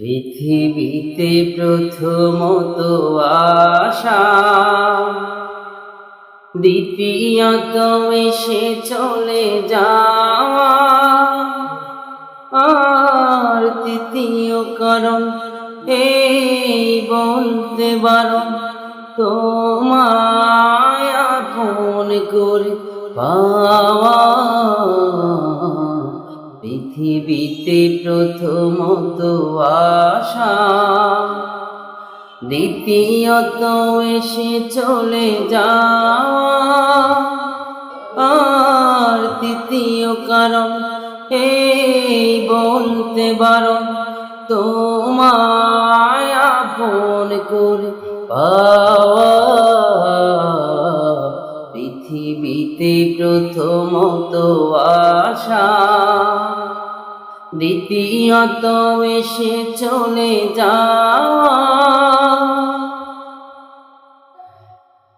পৃথিবীতে প্রথমত আশা। দ্বিতীয়ত এসে চলে যাওয়া। আর তৃতীয় কারণ এই বলতে বারণ তোমায় আপন করে পাওয়া পৃথিবীতে প্রথমত আশা। দ্বিতীয়ত এসে চলে যাওয়া। আর তৃতীয় কারণ, এই বলতে বারণ তোমায় আপন করে পাওয়া দ্বিতীয়ত এসে চলে যাওয়া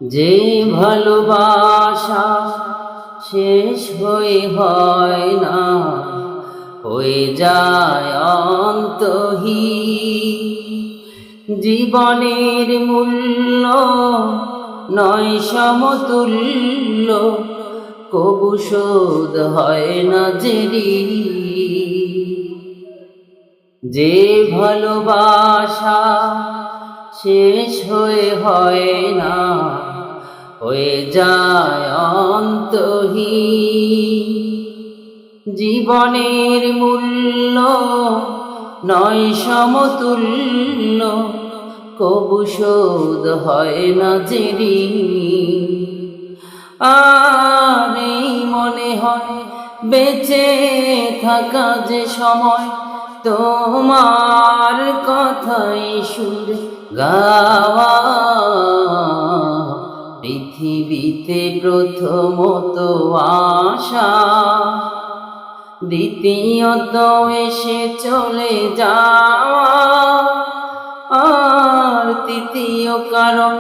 যে ভালোবাসা শেষ হয়ে হয় না, হয়ে যায় অন্তহি জীবনের মূল্য নয় সমতুল্য, কবু শোধ হয় না জেরি যে ভালোবাসা শেষ হয়ে হয় না, হয়ে যায় অন্তহি জীবনের মূল্য নয় সমতুল্য, কবু শোধ হয় না জেরি আর মনে হয় বেঁচে থাকা যে সময়, তোমার কথাই সুর গাওয়া। পৃথিবীতে প্রথমত আশা, দ্বিতীয়ত এসে চলে যাওয়া। আর তৃতীয় কারণ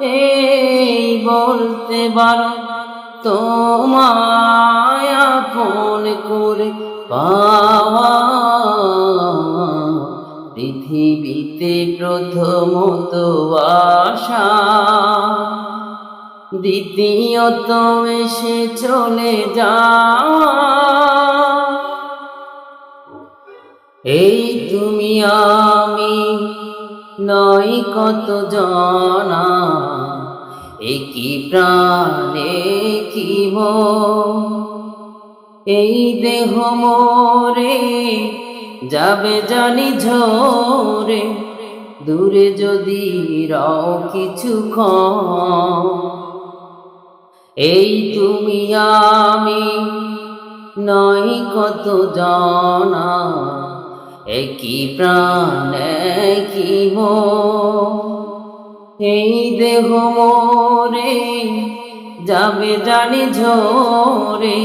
এই বলতে পারো তোমায় আপন করে পাওয়া পৃথিবীতে প্রথমত আশা। দ্বিতীয়ত এসে চলে যাওয়া। এই তুমি আমি নয় কত জনা, একই প্রাণে কি এই দেহ মোরে যাবে জানি ঝরে, দূরে যদি রও কিছু এই তুমি আমি নয় কত জানা, একই প্রাণ, একই মন। এই দেহ মোরে যাবে জানি ঝরে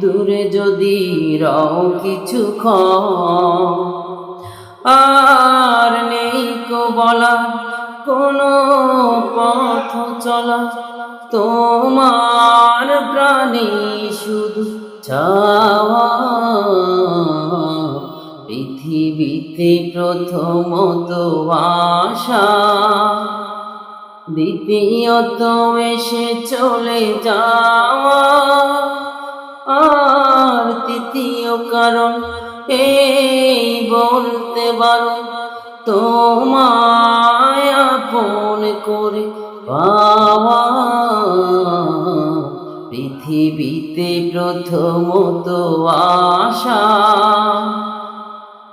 দূরে যদি রও কিছু খ আর নেই কো বলা, কোনো পথ চলা। তোমার প্রাণী শুধু ছাওয়া পৃথিবীতে প্রথমত আশা। দ্বিতীয়ত এসে চলে যাওয়া। কারণ এই বলতে পারো, তোমায় আপন করে পাওয়া পৃথিবীতে প্রথমত আশা।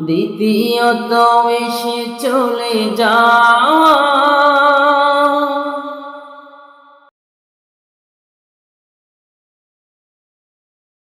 দ্বিতীয়ত এসে চলে যাওয়া